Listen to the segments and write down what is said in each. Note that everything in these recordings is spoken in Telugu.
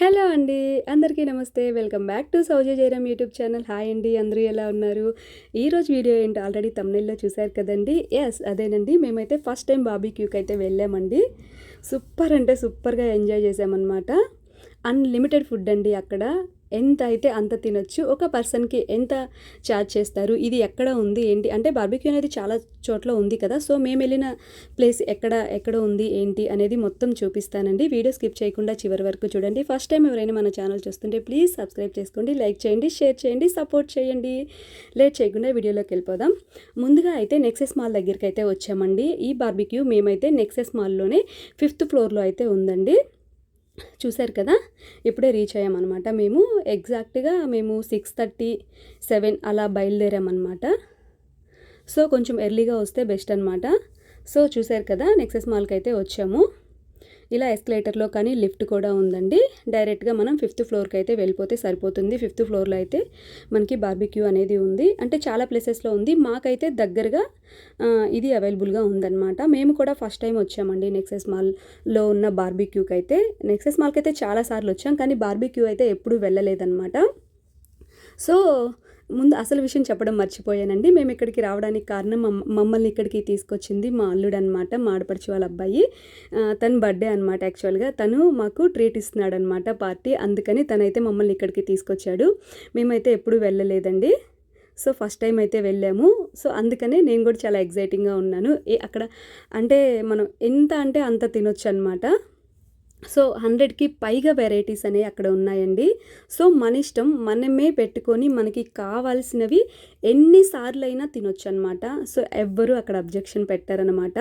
హలో అండి అందరికీ నమస్తే. Welcome back to Sowja Jayaram YouTube channel. Hi అండి అందరూ ఎలా ఉన్నారు? ఈరోజు వీడియో ఏంటి? ఆల్రెడీ తమిళలో చూశారు కదండి. ఎస్ అదేనండి. మేమైతే ఫస్ట్ టైం బాబీక్యూకి అయితే వెళ్ళామండి. సూపర్ అంటే సూపర్గా ఎంజాయ్ చేసామన్నమాట అన్లిమిటెడ్ ఫుడ్ అండి అక్కడ. ఎంత అయితే అంత తినొచ్చు ఒక పర్సన్కి ఎంత ఛార్జ్ చేస్తారు ఇది ఎక్కడ ఉంది ఏంటి? అంటే బార్బిక్యూ అనేది చాలా చోట్ల ఉంది కదా సో మేము వెళ్ళిన ప్లేస్ ఎక్కడ ఎక్కడ ఉంది ఏంటి అనేది మొత్తం చూపిస్తానండి. వీడియో స్కిప్ చేయకుండా చివరి వరకు చూడండి. ఫస్ట్ టైం ఎవరైనా మన ఛానల్ చూస్తుంటే ప్లీజ్ సబ్స్క్రైబ్ చేసుకోండి లైక్ చేయండి షేర్ చేయండి సపోర్ట్ చేయండి. లేట్ చేయకుండా వీడియోలోకి వెళ్ళిపోదాం. ముందుగా అయితే నెక్సెస్ మాల్ దగ్గరికి అయితే వచ్చామండి. ఈ బార్బిక్యూ మేమైతే నెక్సెస్ మాల్లోనే ఫిఫ్త్ ఫ్లోర్లో అయితే ఉందండి. చూశారు కదా? ఇప్పుడే రీచ్ అయ్యామన్నమాట. మేము ఎగ్జాక్ట్గా మేము సిక్స్ థర్టీ సెవెన్ అలా బయలుదేరామన్నమాట. సో కొంచెం ఎర్లీగా వస్తే బెస్ట్ అనమాట సో చూశారు కదా? నెక్సెస్ మాల్కి అయితే వచ్చాము. ఇలా ఎస్కలేటర్లో కానీ లిఫ్ట్ కూడా ఉందండి. డైరెక్ట్గా మనం ఫిఫ్త్ ఫ్లోర్కి అయితే వెళ్ళిపోతే సరిపోతుంది. ఫిఫ్త్ ఫ్లోర్లో అయితే మనకి బార్బిక్యూ అనేది ఉంది. అంటే చాలా ప్లేసెస్లో ఉంది. మాకైతే దగ్గరగా ఇది అవైలబుల్గా ఉందన్నమాట. మేము కూడా ఫస్ట్ టైం వచ్చామండి నెక్సెస్ మాల్లో ఉన్న బార్బిక్యూకి అయితే నెక్సెస్ మాల్కి అయితే చాలాసార్లు వచ్చాం. కానీ బార్బిక్యూ అయితే ఎప్పుడూ వెళ్ళలేదన్నమాట. సో ముందు అసలు విషయం చెప్పడం మర్చిపోయానండి. మేము ఇక్కడికి రావడానికి కారణం మమ్మల్ని ఇక్కడికి తీసుకొచ్చింది మా అల్లుడు అనమాట మాడపడిచి వాళ్ళ అబ్బాయి. తను తన బర్త్డే అనమాట యాక్చువల్గా. తను మాకు ట్రీట్ ఇస్తున్నాడు అనమాట పార్టీ. అందుకని తనైతే మమ్మల్ని ఇక్కడికి తీసుకొచ్చాడు. మేమైతే ఎప్పుడూ వెళ్ళలేదండి. సో ఫస్ట్ టైం అయితే వెళ్ళాము. సో అందుకనే నేను కూడా చాలా ఎగ్జైటింగ్గా ఉన్నాను. ఏ అక్కడ అంటే మనం ఎంత అంటే అంత తినొచ్చు అనమాట సో హండ్రెడ్కి పైగా వెరైటీస్ అనేవి అక్కడ ఉన్నాయండి. సో మన ఇష్టం మనమే పెట్టుకొని మనకి కావాల్సినవి ఎన్నిసార్లు అయినా తినొచ్చు అనమాట సో ఎవ్వరూ అక్కడ అబ్జెక్షన్ పెట్టారనమాట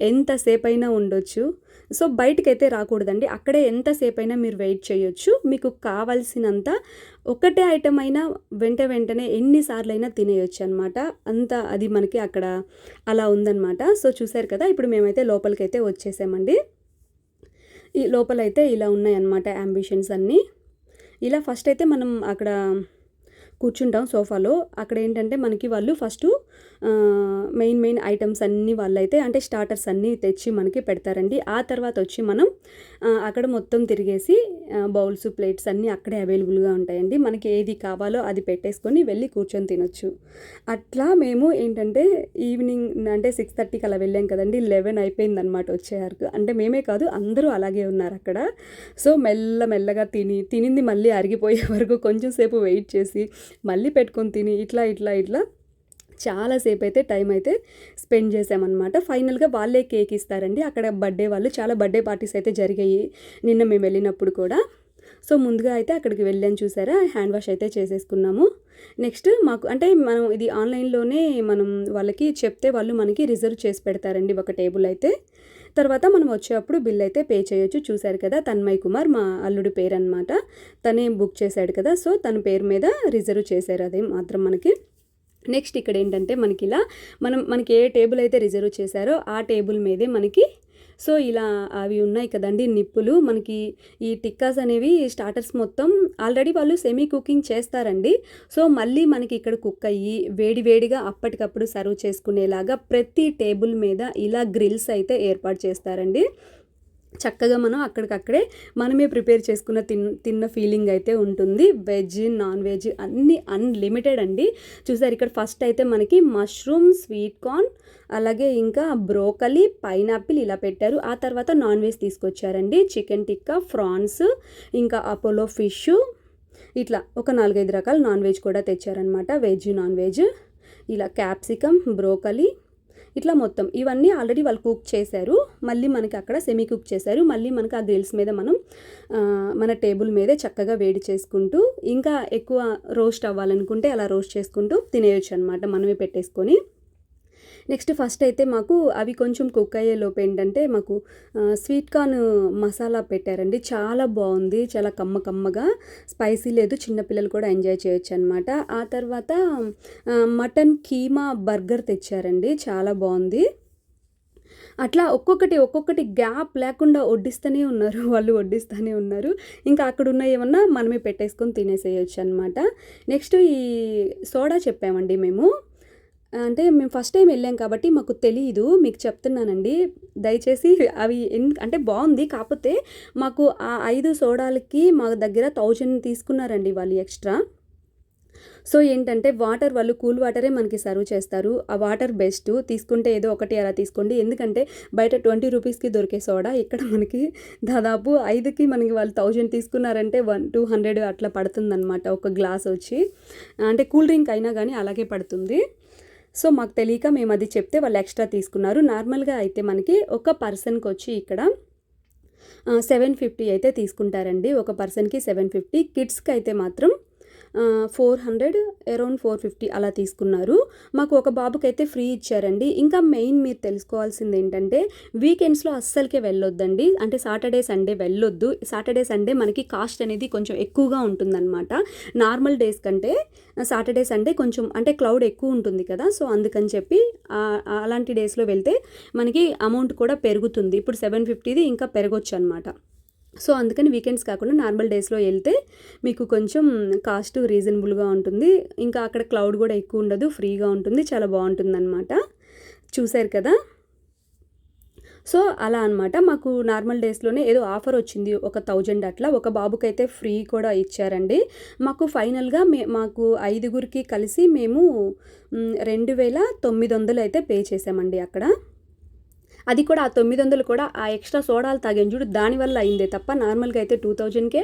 ఎంతసేపు అయినా ఉండొచ్చు. సో బయటకైతే రాకూడదండి. అక్కడే ఎంతసేపు అయినా మీరు వెయిట్ చేయొచ్చు. మీకు కావాల్సినంత ఒకటే ఐటమ్ అయినా వెంట వెంటనే ఎన్నిసార్లు అయినా తినేయొచ్చు అనమాట అంత అది మనకి అక్కడ అలా ఉందన్నమాట. సో చూసారు కదా ఇప్పుడు మేమైతే లోపలికైతే వచ్చేసామండి. ఈ లోపలైతే ఇలా ఉన్నాయన్నమాట అంబిషన్స్ అన్నీ. ఇలా ఫస్ట్ అయితే మనం అక్కడ కూర్చుంటాం సోఫాలో అక్కడ ఏంటంటే మనకి వాళ్ళు ఫస్ట్ మెయిన్ మెయిన్ ఐటమ్స్ అన్నీ వాళ్ళైతే అంటే స్టార్టర్స్ అన్నీ తెచ్చి మనకి పెడతారండి. ఆ తర్వాత వచ్చి మనం అక్కడ మొత్తం తిరిగేసి బౌల్స్ ప్లేట్స్ అన్నీ అక్కడే అవైలబుల్గా ఉంటాయండి. మనకి ఏది కావాలో అది పెట్టేసుకొని వెళ్ళి కూర్చొని తినొచ్చు. అట్లా మేము ఏంటంటే ఈవినింగ్ అంటే సిక్స్ థర్టీకి అలా వెళ్ళాం కదండి. లెవెన్ అయిపోయింది అనమాట వచ్చేవరకు అంటే మేమే కాదు అందరూ అలాగే ఉన్నారు అక్కడ. సో మెల్ల మెల్లగా తిని తినింది మళ్ళీ అరిగిపోయే వరకు కొంచెం సేపు వెయిట్ చేసి మళ్ళీ పెట్టుకొని తిని ఇట్లా ఇట్లా ఇట్లా చాలాసేపు అయితే టైం అయితే స్పెండ్ చేసామన్నమాట ఫైనల్గా వాళ్ళే కేక్ ఇస్తారండి. అక్కడ బర్త్డే వాళ్ళు చాలా బర్త్డే పార్టీస్ అయితే జరిగాయి. నిన్న మేము వెళ్ళినప్పుడు కూడా. సో ముందుగా అయితే అక్కడికి వెళ్ళాను చూసారా? హ్యాండ్ వాష్ అయితే చేసేసుకున్నాము. నెక్స్ట్ మాకు అంటే మనం ఇది ఆన్లైన్లోనే మనం వాళ్ళకి చెప్తే వాళ్ళు మనకి రిజర్వ్ చేసి పెడతారండి ఒక టేబుల్ అయితే. తర్వాత మనం వచ్చేటప్పుడు బిల్ అయితే పే చేయొచ్చు. చూశారు కదా తన్మయ్ కుమార్ మా అల్లుడి పేరు అనమాట తనే బుక్ చేశాడు కదా. సో తన పేరు మీద రిజర్వ్ చేశారు. అదే మాత్రం మనకి. నెక్స్ట్ ఇక్కడ ఏంటంటే మనకి ఇలా మనం మనకి ఏ టేబుల్ అయితే రిజర్వ్ చేశారో ఆ టేబుల్ మీదే మనకి సో ఇలా అవి ఉన్నాయి కదండి నిప్పులు. మనకి ఈ టిక్కాస్ అనేవి స్టార్టర్స్ మొత్తం ఆల్రెడీ వాళ్ళు సెమీ కుకింగ్ చేస్తారండి. సో మళ్ళీ మనకి ఇక్కడ కుక్ అయ్యి వేడివేడిగా అప్పటికప్పుడు సర్వ్ చేసుకునేలాగా ప్రతి టేబుల్ మీద ఇలా గ్రిల్స్ అయితే ఏర్పాటు చేస్తారండి. చక్కగా మనం అక్కడికక్కడే మనమే ప్రిపేర్ చేసుకున్న తిన్ తిన్న ఫీలింగ్ అయితే ఉంటుంది. వెజ్ నాన్ వెజ్ అన్నీ అన్లిమిటెడ్ అండి. చూసారు ఇక్కడ ఫస్ట్ అయితే మనకి మష్రూమ్ స్వీట్ కార్న్ అలాగే ఇంకా బ్రోకలీ పైనాపిల్ ఇలా పెట్టారు. ఆ తర్వాత నాన్ వెజ్ తీసుకొచ్చారండి. చికెన్ టిక్కా ఫ్రాన్స్ ఇంకా అపోలో ఫిష్ ఇట్లా ఒక నాలుగైదు రకాల నాన్ వెజ్ కూడా తెచ్చారనమాట వెజ్ నాన్ వెజ్ ఇలా క్యాప్సికమ్ బ్రోకలీ ఇట్లా మొత్తం. ఇవన్నీ ఆల్రెడీ వాళ్ళు కుక్ చేశారు. మళ్ళీ మనకి అక్కడ సెమీ కుక్ చేశారు. మళ్ళీ మనకి ఆ గ్రిల్స్ మీద మనం మన టేబుల్ మీదే చక్కగా వేడి చేసుకుంటూ ఇంకా ఎక్కువ రోస్ట్ అవ్వాలనుకుంటే అలా రోస్ట్ చేసుకుంటూ తినేయొచ్చు అనమాట మనమే పెట్టేసుకొని. నెక్స్ట్ ఫస్ట్ అయితే మాకు అవి కొంచెం కుక్ అయ్యే లోపు ఏంటంటే మాకు స్వీట్ కార్న్ మసాలా పెట్టారండి. చాలా బాగుంది. చాలా కమ్మ కమ్మగా స్పైసీ లేదు. చిన్నపిల్లలు కూడా ఎంజాయ్ చేయొచ్చు అనమాట ఆ తర్వాత మటన్ కీమా బర్గర్ తెచ్చారండి. చాలా బాగుంది. అట్లా ఒక్కొక్కటి ఒక్కొక్కటి గ్యాప్ లేకుండా వడ్డిస్తూనే ఉన్నారు. వాళ్ళు వడ్డిస్తూనే ఉన్నారు. ఇంకా అక్కడ ఉన్న ఏమన్నా మనమే పెట్టేసుకొని తినేసేయచ్చు అనమాట నెక్స్ట్ ఈ సోడా చెప్పామండి మేము. అంటే మేము ఫస్ట్ టైం వెళ్ళాం కాబట్టి మాకు తెలియదు మీకు చెప్తున్నానండి. దయచేసి అవి ఎన్ అంటే బాగుంది. కాకపోతే మాకు ఆ ఐదు సోడాలకి మా దగ్గర థౌజండ్ తీసుకున్నారండి వాళ్ళు ఎక్స్ట్రా సో ఏంటంటే వాటర్ వాళ్ళు కూల్ వాటరే మనకి సర్వ్ చేస్తారు. ఆ వాటర్ బెస్ట్ తీసుకుంటే ఏదో ఒకటి అలా తీసుకోండి. ఎందుకంటే బయట ట్వంటీ రూపీస్కి దొరికే సోడా ఇక్కడ మనకి దాదాపు ఐదుకి మనకి వాళ్ళు థౌజండ్ తీసుకున్నారంటే వన్ టూ హండ్రెడ్ అట్లా పడుతుందన్నమాట ఒక గ్లాస్ వచ్చి. అంటే కూల్ డ్రింక్ అయినా కానీ అలాగే పడుతుంది. సో మాకు తెలియక మేము అది చెప్తే వాళ్ళు ఎక్స్ట్రా తీసుకున్నారు. నార్మల్గా అయితే మనకి ఒక పర్సన్కి వచ్చి ఇక్కడ సెవెన్ ఫిఫ్టీ అయితే తీసుకుంటారండి. ఒక పర్సన్కి సెవెన్ ఫిఫ్టీ కిడ్స్కి అయితే మాత్రం four hundred around four fifty అలా తీసుకున్నారు. మాకు ఒక బాబుకి అయితే ఫ్రీ ఇచ్చారండి. ఇంకా మెయిన్ మీరు తెలుసుకోవాల్సింది ఏంటంటే వీకెండ్స్లో అస్సలకే వెళ్ళొద్దండి. అంటే సాటర్డే సండే వెళ్ళొద్దు. సాటర్డే సండే మనకి కాస్ట్ అనేది కొంచెం ఎక్కువగా ఉంటుందన్నమాట. నార్మల్ డేస్ కంటే సాటర్డే సండే కొంచెం అంటే క్లౌడ్ ఎక్కువ ఉంటుంది కదా. సో అందుకని చెప్పి అలాంటి డేస్లో వెళ్తే మనకి అమౌంట్ కూడా పెరుగుతుంది. ఇప్పుడు సెవెన్ ఫిఫ్టీది ఇంకా పెరగొచ్చు అనమాట సో అందుకని వీకెండ్స్ కాకుండా నార్మల్ డేస్లో వెళ్తే మీకు కొంచెం కాస్ట్ రీజనబుల్గా ఉంటుంది. ఇంకా అక్కడ క్లౌడ్ కూడా ఎక్కువ ఉండదు ఫ్రీగా ఉంటుంది చాలా బాగుంటుంది అనమాట చూశారు కదా? సో అలా అనమాట మాకు నార్మల్ డేస్లోనే ఏదో ఆఫర్ వచ్చింది ఒక థౌజండ్ అట్లా. ఒక బాబుకి అయితే ఫ్రీ కూడా ఇచ్చారండి. మాకు ఫైనల్గా మే మాకు ఐదుగురికి కలిసి మేము రెండు వేల తొమ్మిది వందలు అయితే పే చేసామండి అక్కడ. అది కూడా ఆ తొమ్మిది వందలు కూడా ఆ ఎక్స్ట్రా సోడాలు తాగాను. చూడు దానివల్ల అయిందే తప్ప నార్మల్గా అయితే టూ థౌజండ్కే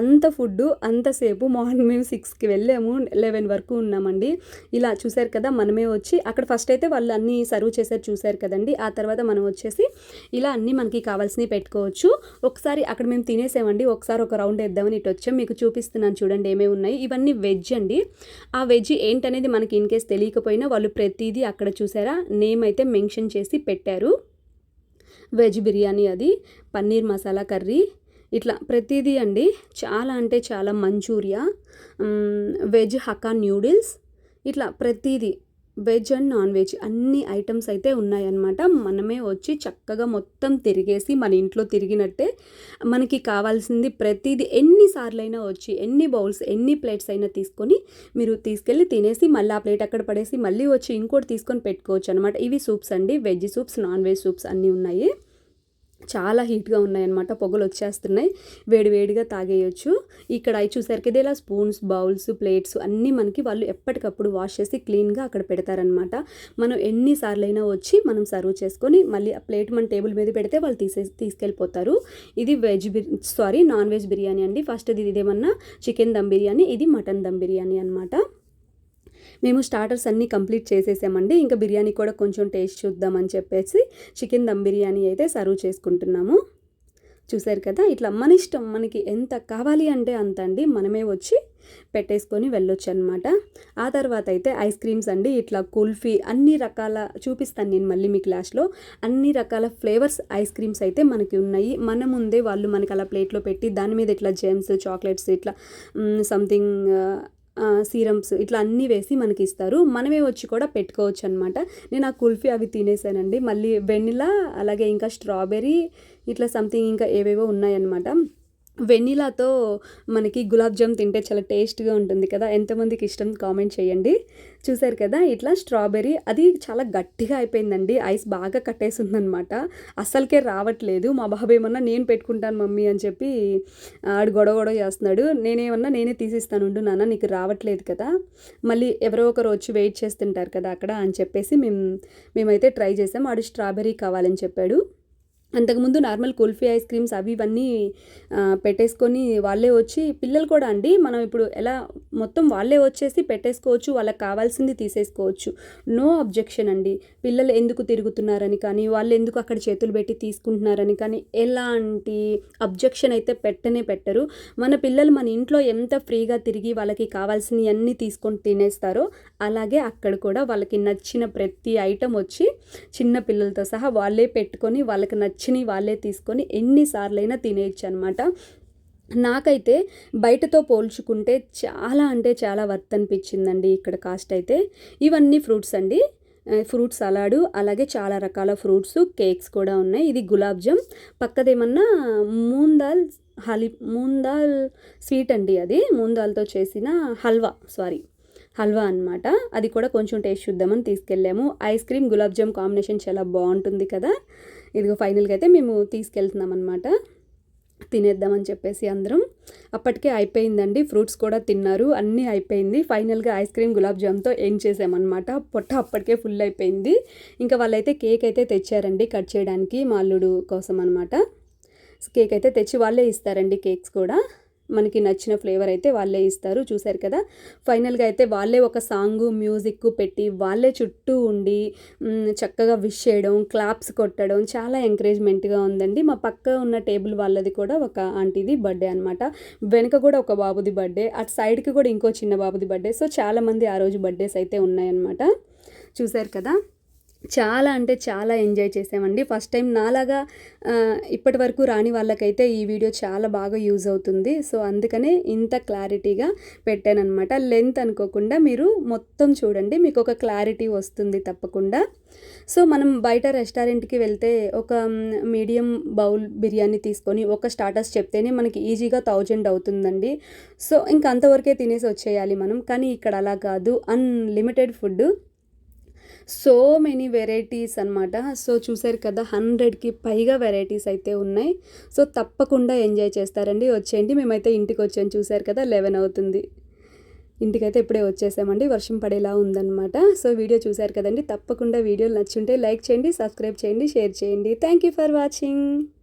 అంత ఫుడ్ అంతసేపు మార్నింగ్ మేము సిక్స్కి వెళ్ళాము లెవెన్ వరకు ఉన్నామండి. ఇలా చూశారు కదా మనమే వచ్చి అక్కడ ఫస్ట్ అయితే వాళ్ళు అన్నీ సర్వ్ చేశారు చూశారు కదండి. ఆ తర్వాత మనం వచ్చేసి ఇలా అన్నీ మనకి కావాల్సినవి పెట్టుకోవచ్చు. ఒకసారి అక్కడ మేము తినేసామండి. ఒకసారి ఒక రౌండ్ వేద్దామని ఇటు వచ్చాం. మీకు చూపిస్తున్నాను చూడండి ఏమేమి ఉన్నాయి. ఇవన్నీ వెజ్ అండి. ఆ వెజ్ ఏంటనేది మనకి ఇన్ కేస్ తెలియకపోయినా వాళ్ళు ప్రతిదీ అక్కడ చూసారా? నేమ్ అయితే మెన్షన్ చేసి పెట్టారు. వెజ్ బిర్యానీ అది పన్నీర్ మసాలా కర్రీ. ఇట్లా ప్రతిదీ అండి. చాలా అంటే చాలా మంచూరియా వెజ్ హక్కా న్యూడిల్స్ ఇట్లా ప్రతిదీ వెజ్ అండ్ నాన్ వెజ్ అన్ని ఐటమ్స్ అయితే ఉన్నాయన్నమాట. మనమే వచ్చి చక్కగా మొత్తం తిరిగేసి మన ఇంట్లో తిరిగినట్టే మనకి కావాల్సింది ప్రతిదీ ఎన్నిసార్లైనా వచ్చి ఎన్ని బౌల్స్ ఎన్ని ప్లేట్స్ అయినా తీసుకొని మీరు తీసుకెళ్ళి తినేసి మళ్ళీ ఆ ప్లేట్ అక్కడ పడేసి మళ్ళీ వచ్చి ఇంకోటి తీసుకొని పెట్టుకోవచ్చు అనమాట ఇవి సూప్స్ అండి veg soups non veg soups అన్నీ ఉన్నాయి. చాలా హీట్గా ఉన్నాయన్నమాట. పొగలు వచ్చేస్తున్నాయి వేడివేడిగా తాగేయచ్చు. ఇక్కడ అవి చూసారు కదా ఇలా స్పూన్స్ బౌల్స్ ప్లేట్స్ అన్నీ మనకి వాళ్ళు ఎప్పటికప్పుడు వాష్ చేసి క్లీన్గా అక్కడ పెడతారనమాట మనం ఎన్నిసార్లు అయినా వచ్చి మనం సర్వ్ చేసుకొని మళ్ళీ ఆ ప్లేట్ మన టేబుల్ మీద పెడితే వాళ్ళు తీసే తీసుకెళ్ళిపోతారు. ఇది వెజ్ బిర్ సారీ నాన్ వెజ్ బిర్యానీ అండి. ఫస్ట్ ఇది ఇదేమన్నా చికెన్ దమ్ బిర్యానీ ఇది మటన్ దమ్ బిర్యానీ అనమాట మేము స్టార్టర్స్ అన్నీ కంప్లీట్ చేసేసామండి. ఇంకా బిర్యానీ కూడా కొంచెం టేస్ట్ చూద్దామని చెప్పేసి చికెన్ దమ్ బిర్యానీ అయితే సర్వ్ చేసుకుంటున్నాము. చూశారు కదా ఇట్లా మన ఇష్టం మనకి ఎంత కావాలి అంటే అంత అండి మనమే వచ్చి పెట్టేసుకొని వెళ్ళొచ్చు అనమాట ఆ తర్వాత అయితే ఐస్ క్రీమ్స్ అండి ఇట్లా కుల్ఫీ అన్ని రకాల చూపిస్తాను నేను మళ్ళీ మీ క్లాస్లో అన్ని రకాల ఫ్లేవర్స్ ఐస్ క్రీమ్స్ అయితే మనకి ఉన్నాయి. మన ముందే వాళ్ళు మనకి అలా ప్లేట్లో పెట్టి దాని మీద ఇట్లా జెమ్స్ చాక్లెట్స్ ఇట్లా సంథింగ్ సీరమ్స్ ఇట్లా అన్నీ వేసి మనకి ఇస్తారు మనమే వచ్చి కూడా పెట్టుకోవచ్చు అనమాట నేను ఆ కుల్ఫీ అవి తినేసానండి. మళ్ళీ వెనిలా అలాగే ఇంకా స్ట్రాబెర్రీ ఇట్లా సంథింగ్ ఇంకా ఏవేవో ఉన్నాయన్నమాట. వెన్నీలాతో మనకి గులాబ్ జామ్ తింటే చాలా టేస్ట్గా ఉంటుంది కదా. ఎంతమందికి ఇష్టం కామెంట్ చేయండి. చూసారు కదా ఇట్లా స్ట్రాబెర్రీ అది చాలా గట్టిగా అయిపోయిందండి. ఐస్ బాగా కట్టేసిందనమాట. అస్సలకే రావట్లేదు. మా బాబు ఏమన్నా నేను పెట్టుకుంటాను మమ్మీ అని చెప్పి ఆడు గొడవ గొడవ చేస్తున్నాడు. నేనేమన్నా నేనే తీసిస్తాను ఉండు నాన్న నీకు రావట్లేదు కదా. మళ్ళీ ఎవరో ఒకరు వచ్చి వెయిట్ చేస్తుంటారు కదా అక్కడ అని చెప్పేసి మేము మేమైతే ట్రై చేసాం. ఆడు స్ట్రాబెర్రీ కావాలని చెప్పాడు. అంతకుముందు నార్మల్ కుల్ఫీ ఐస్ క్రీమ్స్ అవి ఇవన్నీ పెట్టేసుకొని వాళ్ళే వచ్చి పిల్లలు కూడా అండి మనం ఇప్పుడు ఎలా మొత్తం వాళ్ళే వచ్చేసి పెట్టేసుకోవచ్చు వాళ్ళకి కావాల్సింది తీసేసుకోవచ్చు. నో అబ్జెక్షన్ అండి. పిల్లలు ఎందుకు తిరుగుతున్నారని కానీ వాళ్ళు ఎందుకు అక్కడ చేతులు పెట్టి తీసుకుంటున్నారని కానీ ఎలాంటి అబ్జెక్షన్ అయితే పెట్టనే పెట్టరు. మన పిల్లలు మన ఇంట్లో ఎంత ఫ్రీగా తిరిగి వాళ్ళకి కావాల్సినవి అన్నీ తీసుకొని తినేస్తారో అలాగే అక్కడ కూడా వాళ్ళకి నచ్చిన ప్రతి ఐటెం వచ్చి చిన్న పిల్లలతో సహా వాళ్ళే పెట్టుకొని వాళ్ళకి నచ్చినవి వాళ్ళే తీసుకొని ఎన్నిసార్లైనా తినేయచ్చు అనమాట నాకైతే బయటతో పోల్చుకుంటే చాలా అంటే చాలా వర్త్ అనిపించిందండి ఇక్కడ కాస్ట్ అయితే. ఇవన్నీ ఫ్రూట్స్ అండి. ఫ్రూట్ సలాడు అలాగే చాలా రకాల ఫ్రూట్స్ కేక్స్ కూడా ఉన్నాయి. ఇది గులాబ్ జామ్. పక్కదేమన్నా మూందాల్ హలి మూందాల్ స్వీట్ అండి అది. మూందాల్తో చేసిన హల్వా సారీ. హల్వా అనమాట అది కూడా కొంచెం టేస్ట్ చూద్దామని తీసుకెళ్ళాము. Ice cream gulab jam combination చాలా బాగుంటుంది కదా. ఇదిగో ఫైనల్గా అయితే మేము తీసుకెళ్తున్నాం అనమాట తినేద్దామని చెప్పేసి అందరం. అప్పటికే అయిపోయిందండి. ఫ్రూట్స్ కూడా తిన్నారు. అన్నీ అయిపోయింది. ఫైనల్గా ఐస్ క్రీమ్ గులాబ్ జామ్తో ఏం చేసామన్నమాట పొట్ట అప్పటికే ఫుల్ అయిపోయింది. ఇంకా వాళ్ళైతే కేక్ అయితే తెచ్చారండి కట్ చేయడానికి మా అల్లుడు కోసం అనమాట కేక్ అయితే తెచ్చి వాళ్ళే ఇస్తారండి కేక్స్ కూడా. మనకి నచ్చిన ఫ్లేవర్ అయితే వాళ్ళే ఇస్తారు. చూశారు కదా? ఫైనల్గా అయితే వాళ్ళే ఒక సాంగ్ మ్యూజిక్ పెట్టి వాళ్ళే చుట్టూ ఉండి చక్కగా విష్ చేయడం క్లాప్స్ కొట్టడం చాలా ఎంకరేజ్మెంట్గా ఉందండి. మా పక్క ఉన్న టేబుల్ వాళ్ళది కూడా ఒక ఆంటీది బర్త్డే అనమాట వెనుక కూడా ఒక బాబుది బర్త్డే అటు సైడ్కి కూడా ఇంకో చిన్న బాబుది బర్త్డే సో చాలామంది ఆ రోజు బర్త్డేస్ అయితే ఉన్నాయన్నమాట. చూశారు కదా? చాలా అంటే చాలా ఎంజాయ్ చేసామండి. ఫస్ట్ టైం నాలాగా ఇప్పటి వరకు రాని వాళ్ళకైతే ఈ వీడియో చాలా బాగా యూజ్ అవుతుంది. సో అందుకనే ఇంత క్లారిటీగా పెట్టానమాట లెంత్ అనుకోకుండా మీరు మొత్తం చూడండి. మీకు ఒక క్లారిటీ వస్తుంది తప్పకుండా. సో మనం బయట రెస్టారెంట్కి వెళ్తే ఒక మీడియం బౌల్ బిర్యానీ తీసుకొని ఒక స్టార్టర్స్ చెప్తేనే మనకి ఈజీగా థౌజండ్ అవుతుందండి. సో ఇంక అంతవరకే తినేసి వచ్చేయాలి మనం. కానీ ఇక్కడ అలా కాదు. Unlimited food so many varieties అనమాట సో చూసారు కదా హండ్రెడ్కి పైగా వెరైటీస్ అయితే ఉన్నాయి. సో తప్పకుండా ఎంజాయ్ చేస్తారండి. వచ్చేయండి. మేమైతే ఇంటికి వచ్చాము చూసారు కదా లెవెన్ అవుతుంది. ఇంటికైతే ఇప్పుడే వచ్చేసామండి. వర్షం పడేలా ఉందన్నమాట. సో వీడియో చూసారు కదండి తప్పకుండా వీడియోలు నచ్చుంటే లైక్ చేయండి సబ్స్క్రైబ్ చేయండి షేర్ చేయండి. Thank you for watching.